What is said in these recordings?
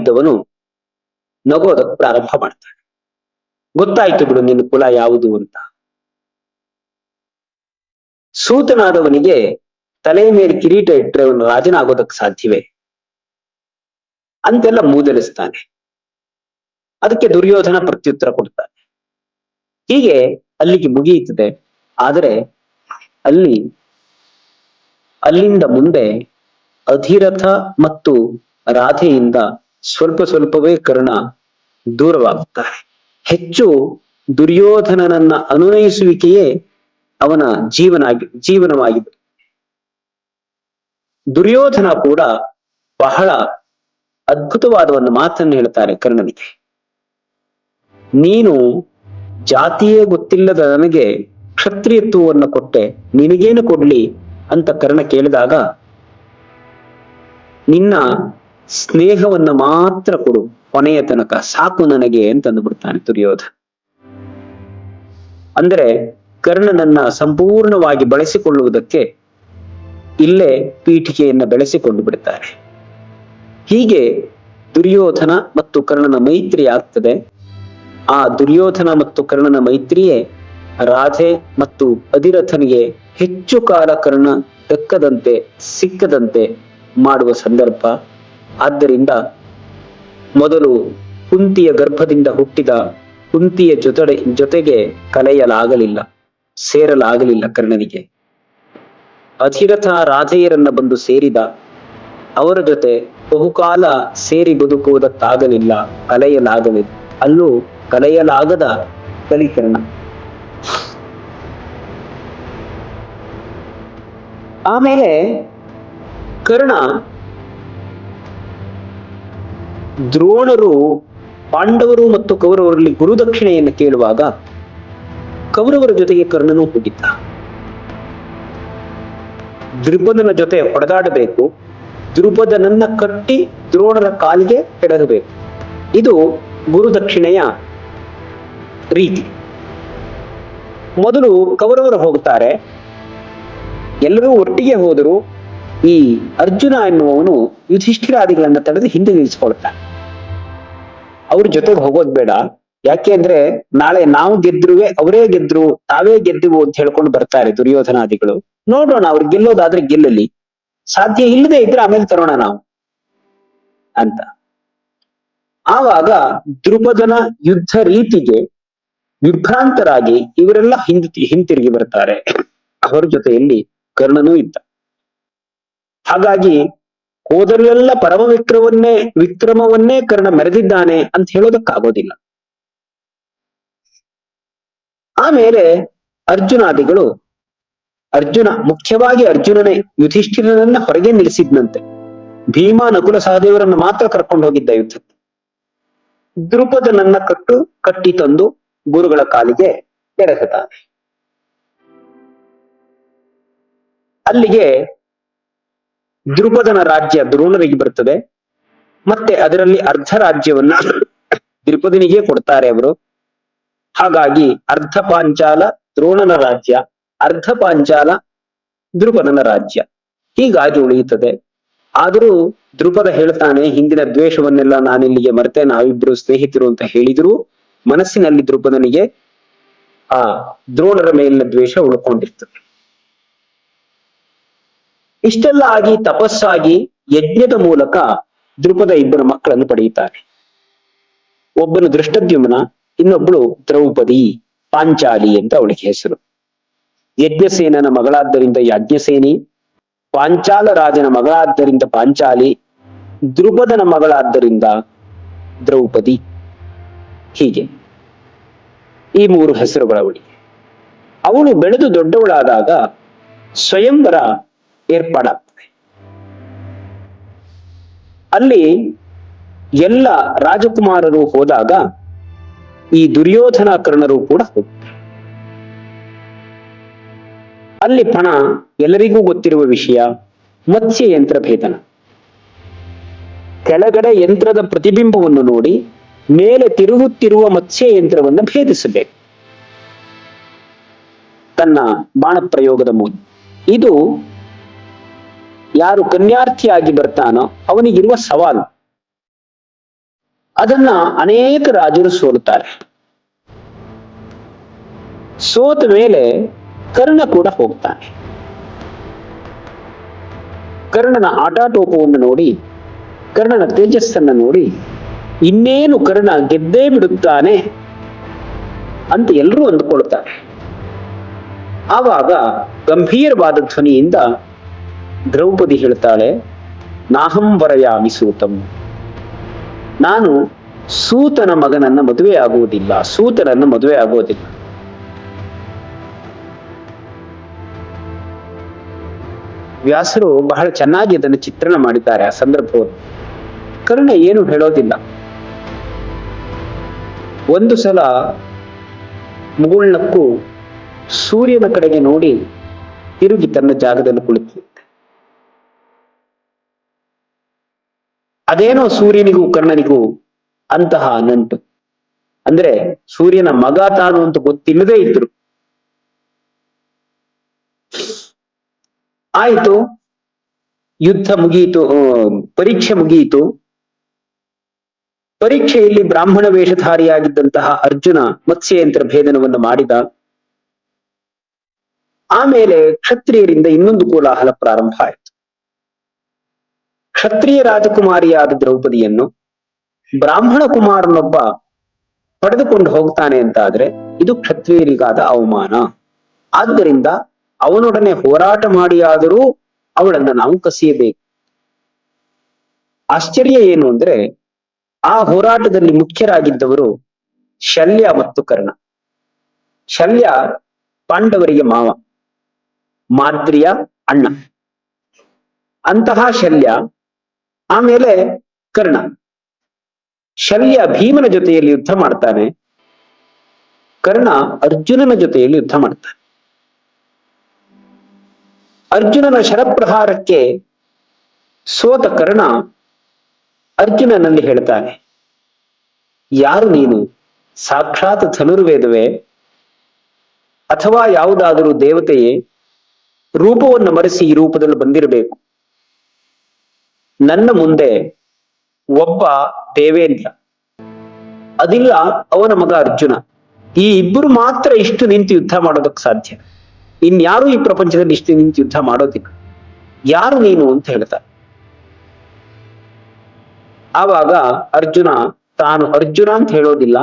ಇದ್ದವನು ನಗೋದಕ್ಕೆ ಪ್ರಾರಂಭ ಮಾಡ್ತಾನೆ. ಗೊತ್ತಾಯ್ತು ಬಿಡು ನಿನ್ನ ಕುಲ ಯಾವುದು ಅಂತ. ಸೂತನಾದವನಿಗೆ ತಲೆ ಮೇಲೆ ಕಿರೀಟ ಇಟ್ಟರೆ ಅವನು ರಾಜನಾಗೋದಕ್ಕೆ ಸಾಧ್ಯವೇ? ಅಂತೆಲ್ಲ ಮೂದಲಿಸ್ತಾನೆ. ಅದಕ್ಕೆ ದುರ್ಯೋಧನ ಪ್ರತ್ಯುತ್ತರ ಕೊಡ್ತಾನೆ. ಹೀಗೆ ಅಲ್ಲಿಗೆ ಮುಗಿಯುತ್ತದೆ. ಆದರೆ ಅಲ್ಲಿ ಅಲ್ಲಿಂದ ಮುಂದೆ ಅಧಿರಥ ಮತ್ತು ರಾಧೆಯಿಂದ ಸ್ವಲ್ಪ ಸ್ವಲ್ಪವೇ ಕರ್ಣ ದೂರವಾಗುತ್ತಾರೆ ಹೆಚ್ಚು ದುರ್ಯೋಧನನನ್ನ ಅನುನಯಿಸುವಿಕೆಯೇ ಅವನ ಜೀವನ ಜೀವನವಾಗಿದೆ. ದುರ್ಯೋಧನ ಕೂಡ ಬಹಳ ಅದ್ಭುತವಾದ ಒಂದು ಮಾತನ್ನು ಹೇಳ್ತಾರೆ ಕರ್ಣನಿಗೆ. ನೀನು ಜಾತಿಯೇ ಗೊತ್ತಿಲ್ಲದ ನನಗೆ ಕ್ಷತ್ರಿಯತ್ವವನ್ನು ಕೊಟ್ಟೆ, ನಿನಗೇನು ಕೊಡ್ಲಿ? ಅಂತ ಕರ್ಣ ಕೇಳಿದಾಗ, ನಿನ್ನ ಸ್ನೇಹವನ್ನ ಮಾತ್ರ ಕೊಡು, ಕೊನೆಯ ತನಕ ಸಾಕು ನನಗೆ ಅಂತಂದು ಬಿಡ್ತಾನೆ ದುರ್ಯೋಧನ. ಅಂದರೆ ಕರ್ಣನನ್ನ ಸಂಪೂರ್ಣವಾಗಿ ಬಳಸಿಕೊಳ್ಳುವುದಕ್ಕೆ ಇಲ್ಲೇ ಪೀಠಿಕೆಯನ್ನ ಬೆಳೆಸಿಕೊಂಡು ಬಿಡ್ತಾರೆ. ಹೀಗೆ ದುರ್ಯೋಧನ ಮತ್ತು ಕರ್ಣನ ಮೈತ್ರಿ ಆಗ್ತದೆ. ಆ ದುರ್ಯೋಧನ ಮತ್ತು ಕರ್ಣನ ಮೈತ್ರಿಯೇ ರಾಧೆ ಮತ್ತು ಅಧಿರಥನಿಗೆ ಹೆಚ್ಚು ಕಾಲ ಕರ್ಣ ದಕ್ಕದಂತೆ, ಸಿಕ್ಕದಂತೆ ಮಾಡುವ ಸಂದರ್ಭ ಆದ್ದರಿಂದ ಮೊದಲು ಕುಂತಿಯ ಗರ್ಭದಿಂದ ಹುಟ್ಟಿದ ಕುಂತಿಯ ಜೊತೆ ಜೊತೆಗೆ ಕಲೆಯಲಾಗಲಿಲ್ಲ, ಸೇರಲಾಗಲಿಲ್ಲ ಕರ್ಣನಿಗೆ. ಅಧಿರಥ ರಾಧೆಯರನ್ನ ಬಂದು ಸೇರಿದ ಅವರ ಜೊತೆ ಬಹುಕಾಲ ಸೇರಿ ಬದುಕುವುದಕ್ಕಾಗಲಿಲ್ಲ, ಕಲೆಯಲಾಗಲಿಲ್ಲ. ಅಲ್ಲೂ ಕಲೆಯಲಾಗದ ಕಲಿಕರ್ಣ. ಆಮೇಲೆ ಕರ್ಣ ದ್ರೋಣರು ಪಾಂಡವರು ಮತ್ತು ಕೌರವರಲ್ಲಿ ಗುರುದಕ್ಷಿಣೆಯನ್ನು ಕೇಳುವಾಗ ಕೌರವರ ಜೊತೆಗೆ ಕರ್ಣನು ಹೋಗಿದ್ದ ದ್ರುಪದನ ಜೊತೆ ಹೊಡೆದಾಡಬೇಕು ದ್ರುಪದನನ್ನ ಕಟ್ಟಿ ದ್ರೋಣರ ಕಾಲಿಗೆ ಕೆಡಗಬೇಕು ಇದು ಗುರುದಕ್ಷಿಣೆಯ ರೀತಿ. ಮೊದಲು ಕೌರವರು ಹೋಗ್ತಾರೆ. ಎಲ್ಲರೂ ಒಟ್ಟಿಗೆ ಹೋದರು. ಈ ಅರ್ಜುನ ಎನ್ನುವವನು ಯುಧಿಷ್ಠಿರಾದಿಗಳನ್ನ ತಡೆದು ಹಿಂದೆ ನಿಲ್ಲಿಸ್ಕೊಳ್ತಾನೆ ಅವ್ರ ಜೊತೆಗೆ ಹೋಗೋದ್ ಬೇಡ. ಯಾಕೆ ಅಂದ್ರೆ ನಾಳೆ ನಾವು ಗೆದ್ರುವೆ, ಅವರೇ ಗೆದ್ರು, ತಾವೇ ಗೆದ್ದುವು ಅಂತ ಹೇಳ್ಕೊಂಡು ಬರ್ತಾರೆ ದುರ್ಯೋಧನಾದಿಗಳು. ನೋಡೋಣ ಅವ್ರು ಗೆಲ್ಲೋದಾದ್ರೆ ಗೆಲ್ಲಲಿ. ಸಾಧ್ಯ ಇಲ್ಲದೆ ಇದ್ರೆ ಆಮೇಲೆ ತರೋಣ ನಾವು ಅಂತ. ಆವಾಗ ದ್ರುಪದನ ಯುದ್ಧ ರೀತಿಗೆ ವಿಭ್ರಾಂತರಾಗಿ ಇವರೆಲ್ಲ ಹಿಂದಿ, ಹಿಂತಿರುಗಿ ಬರ್ತಾರೆ. ಅವರ ಜೊತೆಯಲ್ಲಿ ಕರ್ಣನೂ ಇದ್ದ. ಹಾಗಾಗಿ ಹೋದರೆಲ್ಲ ಪರಮ ವಿಕ್ರಮವನ್ನೇ ವಿಕ್ರಮವನ್ನೇ ಕರ್ಣ ಮೆರೆದಿದ್ದಾನೆ ಅಂತ ಹೇಳೋದಕ್ಕಾಗೋದಿಲ್ಲ. ಆಮೇಲೆ ಅರ್ಜುನಾದಿಗಳು, ಅರ್ಜುನ, ಮುಖ್ಯವಾಗಿ ಅರ್ಜುನನೇ, ಯುಧಿಷ್ಠಿರನನ್ನ ಹೊರಗೆ ನಿಲ್ಲಿಸಿದ್ನಂತೆ. ಭೀಮ ನಕುಲ ಸಹದೇವರನ್ನು ಮಾತ್ರ ಕರ್ಕೊಂಡು ಹೋಗಿದ್ದ ಯುದ್ಧಕ್ಕೆ. ದ್ರುಪದನನ್ನ ಕಟ್ಟು, ಕಟ್ಟಿ ತಂದು ಗುರುಗಳ ಕಾಲಿಗೆ ಕೆಡಹುತ್ತಾನೆ ಅಲ್ಲಿಗೆ ದ್ರುಪದನ ರಾಜ್ಯ ದ್ರೋಣರಿಗೆ ಬರ್ತದೆ. ಮತ್ತೆ ಅದರಲ್ಲಿ ಅರ್ಧ ರಾಜ್ಯವನ್ನ ದ್ರುಪದನಿಗೆ ಕೊಡ್ತಾರೆ ಅವರು. ಹಾಗಾಗಿ ಅರ್ಧ ಪಾಂಚಾಲ ದ್ರೋಣನ ರಾಜ್ಯ, ಅರ್ಧ ಪಾಂಚಾಲ ದ್ರುಪದನ ರಾಜ್ಯ. ಹೀಗಾಗಿ ಉಳಿಯುತ್ತದೆ. ಆದರೂ ದ್ರುಪದ ಹೇಳ್ತಾನೆ, ಹಿಂದಿನ ದ್ವೇಷವನ್ನೆಲ್ಲ ನಾನಿಲ್ಲಿಗೆ ಮರೆತೆ, ನಾವಿಬ್ರು ಸ್ನೇಹಿತರು ಅಂತ ಹೇಳಿದ್ರು. ಮನಸ್ಸಿನಲ್ಲಿ ದ್ರುಪದನಿಗೆ ಆ ದ್ರೋಣರ ಮೇಲಿನ ದ್ವೇಷ ಉಳ್ಕೊಂಡಿರ್ತದೆ. ಇಷ್ಟೆಲ್ಲ ಆಗಿ ತಪಸ್ಸಾಗಿ ಯಜ್ಞದ ಮೂಲಕ ದ್ರುಪದ ಇಬ್ಬರು ಮಕ್ಕಳನ್ನು ಪಡೆಯುತ್ತಾರೆ. ಒಬ್ಬನು ದೃಷ್ಟದ್ಯುಮ್ನ ಇನ್ನೊಬ್ಬಳು ದ್ರೌಪದಿ, ಪಾಂಚಾಲಿ ಅಂತ ಅವಳಿಗೆ ಹೆಸರು. ಯಜ್ಞಸೇನನ ಮಗಳಾದ್ದರಿಂದ ಯಾಜ್ಞಸೇನಿ, ಪಾಂಚಾಲ ರಾಜನ ಮಗಳಾದ್ದರಿಂದ ಪಾಂಚಾಲಿ, ದ್ರುಪದನ ಮಗಳಾದ್ದರಿಂದ ದ್ರೌಪದಿ. ಹೀಗೆ ಈ ಮೂರು ಹೆಸರುಗಳವಳಿಗೆ. ಅವಳು ಬೆಳೆದು ದೊಡ್ಡವಳಾದಾಗ ಸ್ವಯಂವರ ಏರ್ಪಾಡಾಗ್ತದೆ. ಅಲ್ಲಿ ಎಲ್ಲ ರಾಜಕುಮಾರರು ಹೋದಾಗ ಈ ದುರ್ಯೋಧನ ಕರ್ಣರು ಕೂಡ ಹೋಗ್ತಾರೆ. ಅಲ್ಲಿ ಪಣ ಎಲ್ಲರಿಗೂ ಗೊತ್ತಿರುವ ವಿಷಯ ಮತ್ಸ್ಯ ಯಂತ್ರ ಭೇದನ. ಕೆಳಗಡೆ ಯಂತ್ರದ ಪ್ರತಿಬಿಂಬವನ್ನು ನೋಡಿ ಮೇಲೆ ತಿರುಗುತ್ತಿರುವ ಮತ್ಸ್ಯ ಯಂತ್ರವನ್ನು ಭೇದಿಸಬೇಕು. ತನ್ನ ಬಾಣ ಪ್ರಯೋಗದ ಮೂಲ. ಇದು ಯಾರು ಕನ್ಯಾರ್ಥಿಯಾಗಿ ಬರ್ತಾನೋ ಅವನಿಗಿರುವ ಸವಾಲು. ಅದನ್ನ ಅನೇಕ ರಾಜರು ಸೋಲುತ್ತಾರೆ. ಸೋತ ಮೇಲೆ ಕರ್ಣ ಕೂಡ ಹೋಗ್ತಾನೆ. ಕರ್ಣನ ಆಟಾಟೋಪವನ್ನು ನೋಡಿ, ಕರ್ಣನ ತೇಜಸ್ಸನ್ನ ನೋಡಿ, ಇನ್ನೇನು ಕರ್ಣ ಗೆದ್ದೇ ಬಿಡುತ್ತಾನೆ ಅಂತ ಎಲ್ಲರೂ ಅಂದುಕೊಳ್ತಾರೆ. ಆವಾಗ ಗಂಭೀರವಾದ ಧ್ವನಿಯಿಂದ ದ್ರೌಪದಿ ಹೇಳ್ತಾಳೆ, ನಾಹಂ ವರಯಾಮಿ ಸೂತಂ. ನಾನು ಸೂತನ ಮಗನನ್ನ ಮದುವೆ ಆಗುವುದಿಲ್ಲ, ಸೂತನನ್ನ ಮದುವೆ ಆಗುವುದಿಲ್ಲ. ವ್ಯಾಸರು ಬಹಳ ಚೆನ್ನಾಗಿ ಅದನ್ನು ಚಿತ್ರಣ ಮಾಡಿದ್ದಾರೆ ಆ ಸಂದರ್ಭವನ್ನು ಕರ್ಣ ಏನು ಹೇಳೋದಿಲ್ಲ. ಒಂದು ಸಲ ಮುಗುಳ್ನಕ್ಕೂ ಸೂರ್ಯನ ಕಡೆಗೆ ನೋಡಿ ತಿರುಗಿ ತನ್ನ ಜಾಗದಲ್ಲಿ ಕುಳಿತು. ಅದೇನೋ ಸೂರ್ಯನಿಗೂ ಕರ್ಣನಿಗೂ ಅಂತಹ ನಂಟು. ಅಂದ್ರೆ ಸೂರ್ಯನ ಮಗ ತಾನು ಅಂತ ಗೊತ್ತಿಲ್ಲದೆ ಇದ್ರು. ಆಯಿತು. ಯುದ್ಧ ಮುಗಿಯಿತು ಪರೀಕ್ಷೆ ಮುಗಿಯಿತು. ಪರೀಕ್ಷೆಯಲ್ಲಿ ಬ್ರಾಹ್ಮಣ ವೇಷಧಾರಿಯಾಗಿದ್ದಂತಹ ಅರ್ಜುನ ಮತ್ಸ್ಯಯಂತ್ರ ಭೇದನವನ್ನು ಮಾಡಿದ. ಆಮೇಲೆ ಕ್ಷತ್ರಿಯರಿಂದ ಇನ್ನೊಂದು ಕೋಲಾಹಲ ಪ್ರಾರಂಭ ಆಯಿತು. ಕ್ಷತ್ರಿಯ ರಾಜಕುಮಾರಿಯಾದ ದ್ರೌಪದಿಯನ್ನು ಬ್ರಾಹ್ಮಣ ಕುಮಾರನೊಬ್ಬ ಪಡೆದುಕೊಂಡು ಹೋಗ್ತಾನೆ ಅಂತಾದ್ರೆ ಇದು ಕ್ಷತ್ರಿಯರಿಗಾದ ಅವಮಾನ. ಆದ್ದರಿಂದ ಅವನೊಡನೆ ಹೋರಾಟ ಮಾಡಿಯಾದರೂ ಅವಳನ್ನ ನಾವು ಕಸಿಯಬೇಕು. ಆಶ್ಚರ್ಯ ಏನು ಅಂದ್ರೆ ಆ ಹೋರಾಟದಲ್ಲಿ ಮುಖ್ಯರಾಗಿದ್ದವರು ಶಲ್ಯ ಮತ್ತು ಕರ್ಣ. ಶಲ್ಯ ಪಾಂಡವರಿಗೆ ಮಾವ, ಮಾದ್ರಿಯ ಅಣ್ಣ. ಅಂತಹ ಶಲ್ಯ ಆಮೇಲೆ ಕರ್ಣ. ಶಲ್ಯ ಭೀಮನ ಜೊತೆಯಲ್ಲಿ ಯುದ್ಧ ಮಾಡ್ತಾನೆ. ಕರ್ಣ ಅರ್ಜುನನ ಜೊತೆಯಲ್ಲಿ ಯುದ್ಧ ಮಾಡ್ತಾನೆ. ಅರ್ಜುನನ ಶರಪ್ರಹಾರಕ್ಕೆ ಸೋತ ಕರ್ಣ ಅರ್ಜುನನಲ್ಲಿ ಹೇಳ್ತಾನೆ, ಯಾರು ನೀನು? ಸಾಕ್ಷಾತ್ ಧನುರ್ವೇದವೇ? ಅಥವಾ ಯಾವುದಾದರೂ ದೇವತೆಯೇ? ರೂಪವನ್ನು ಮರೆಸಿ ಈ ರೂಪದಲ್ಲಿ ಬಂದಿರಬೇಕು. ನನ್ನ ಮುಂದೆ ಒಬ್ಬ ದೇವೇಂದ್ರ, ಅದಿಲ್ಲ ಅವನ ಮಗ ಅರ್ಜುನ. ಈ ಇಬ್ಬರು ಮಾತ್ರ ಇಷ್ಟು ನಿಂತು ಯುದ್ಧ ಮಾಡೋದಕ್ಕೆ ಸಾಧ್ಯ. ಇನ್ಯಾರು ಈ ಪ್ರಪಂಚದಲ್ಲಿ ಇಷ್ಟು ನಿಂತು ಯುದ್ಧ ಮಾಡೋದಿಲ್ಲ. ಯಾರು ನೀನು ಅಂತ ಹೇಳ್ತಾ. ಆವಾಗ ಅರ್ಜುನ, ತಾನು ಅರ್ಜುನ ಅಂತ ಹೇಳೋದಿಲ್ಲ.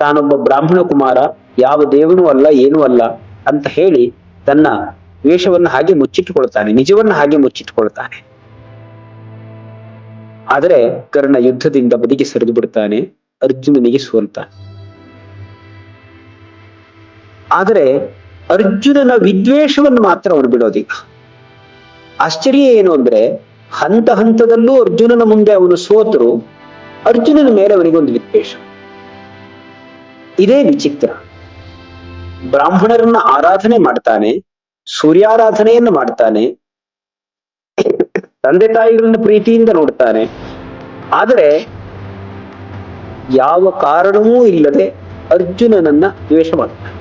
ತಾನೊಬ್ಬ ಬ್ರಾಹ್ಮಣ ಕುಮಾರ, ಯಾವ ದೇವನೂ ಅಲ್ಲ, ಏನೂ ಅಲ್ಲ ಅಂತ ಹೇಳಿ ತನ್ನ ವೇಷವನ್ನು ಹಾಗೆ ಮುಚ್ಚಿಟ್ಟುಕೊಳ್ತಾನೆ, ನಿಜವನ್ನ ಹಾಗೆ ಮುಚ್ಚಿಟ್ಟುಕೊಳ್ತಾನೆ. ಆದರೆ ಕರ್ಣ ಯುದ್ಧದಿಂದ ಬದಿಗೆ ಸರಿದು ಬಿಡ್ತಾನೆ ಅರ್ಜುನನಿಗೆ ಸೋಲ್ತ. ಆದರೆ ಅರ್ಜುನನ ವಿದ್ವೇಷವನ್ನು ಮಾತ್ರ ಅವನು ಬಿಡೋದಿಲ್ಲ. ಆಶ್ಚರ್ಯ ಏನು ಅಂದ್ರೆ ಹಂತ ಹಂತದಲ್ಲೂ ಅರ್ಜುನನ ಮುಂದೆ ಅವನು ಸೋತರು ಅರ್ಜುನನ ಮೇಲೆ ಅವನಿಗೊಂದು ವಿದ್ವೇಷ. ಇದೇ ವಿಚಿತ್ರ. ಬ್ರಾಹ್ಮಣರನ್ನ ಆರಾಧನೆ ಮಾಡ್ತಾನೆ, ಸೂರ್ಯಾರಾಧನೆಯನ್ನು ಮಾಡ್ತಾನೆ, ತಂದೆ ತಾಯಿಗಳನ್ನ ಪ್ರೀತಿಯಿಂದ ನೋಡ್ತಾನೆ. ಆದರೆ ಯಾವ ಕಾರಣವೂ ಇಲ್ಲದೆ ಅರ್ಜುನನನ್ನ ದ್ವೇಷ ಮಾಡ್ತಾನೆ.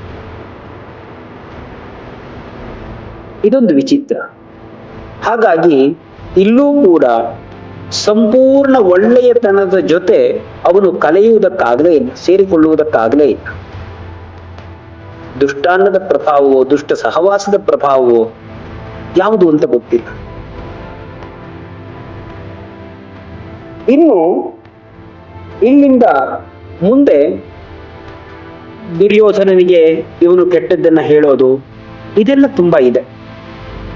ಇದೊಂದು ವಿಚಿತ್ರ. ಹಾಗಾಗಿ ಇಲ್ಲೂ ಕೂಡ ಸಂಪೂರ್ಣ ಒಳ್ಳೆಯತನದ ಜೊತೆ ಅವನು ಕಲೆಯುವುದಕ್ಕಾಗಲೇ ಇಲ್ಲ, ಸೇರಿಕೊಳ್ಳುವುದಕ್ಕಾಗಲೇ ಇಲ್ಲ. ದುಷ್ಟಾನ್ನದ ಪ್ರಭಾವವೋ, ದುಷ್ಟ ಸಹವಾಸದ ಪ್ರಭಾವವೋ ಯಾವುದು ಅಂತ ಗೊತ್ತಿಲ್ಲ. ಇನ್ನು ಇಲ್ಲಿಂದ ಮುಂದೆ ದುರ್ಯೋಧನನಿಗೆ ಇವನು ಕೆಟ್ಟದ್ದನ್ನ ಹೇಳೋದು ಇದೆಲ್ಲ ತುಂಬಾ ಇದೆ.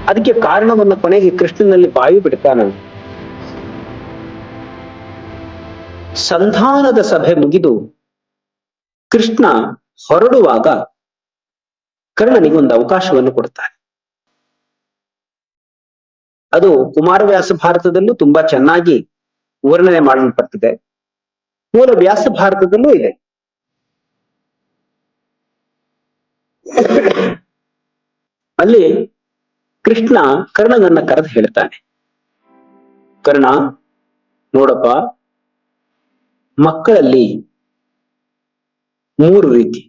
ಅದಕ್ಕೆ ಕಾರಣವನ್ನ ಕೊನೆಗೆ ಕೃಷ್ಣನಲ್ಲಿ ಬಾಯಿ ಬಿಡ್ತಾನ. ಸಂಧಾನದ ಸಭೆ ಮುಗಿದು ಕೃಷ್ಣ ಹೊರಡುವಾಗ ಕರ್ಣನಿಗೆ ಒಂದು ಅವಕಾಶವನ್ನು ಕೊಡ್ತಾನೆ. ಅದು ಕುಮಾರವ್ಯಾಸ ಭಾರತದಲ್ಲೂ ತುಂಬಾ ಚೆನ್ನಾಗಿ ವರ್ಣನೆ ಮಾಡಲ್ಪಟ್ಟಿದೆ. ಮೂಲ ವ್ಯಾಸ ಭಾರತದಲ್ಲೂ ಇದೆ. ಅಲ್ಲಿ ಕೃಷ್ಣ ಕರ್ಣನನ್ನ ಕರೆದು ಹೇಳ್ತಾನೆ. ಕರ್ಣ, ನೋಡಪ್ಪ, ಮಕ್ಕಳಲ್ಲಿ ಮೂರು ರೀತಿ.